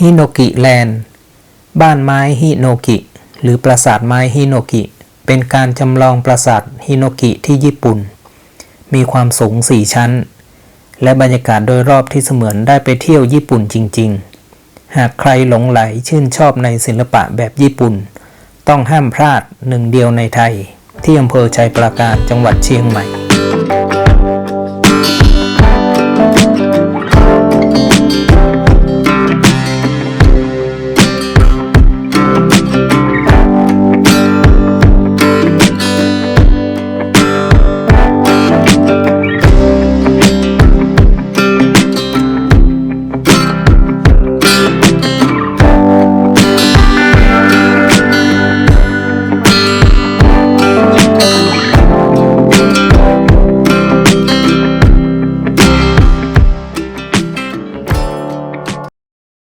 ฮิโนกิแลนด์ บ้านไม้ฮิโนกิ หรือปราสาทไม้ฮิโนกิ เป็นการจำลองปราสาทฮิโนกิที่ญี่ปุ่น มีความสูง 4 ชั้น และบรรยากาศโดยรอบที่เสมือนได้ไปเที่ยวญี่ปุ่นจริง ๆ หากใครหลงไหลชื่นชอบในศิลปะแบบญี่ปุ่น ต้องห้ามพลาดหนึ่งเดียวในไทย ที่อำเภอชัยปราการจังหวัดเชียงใหม่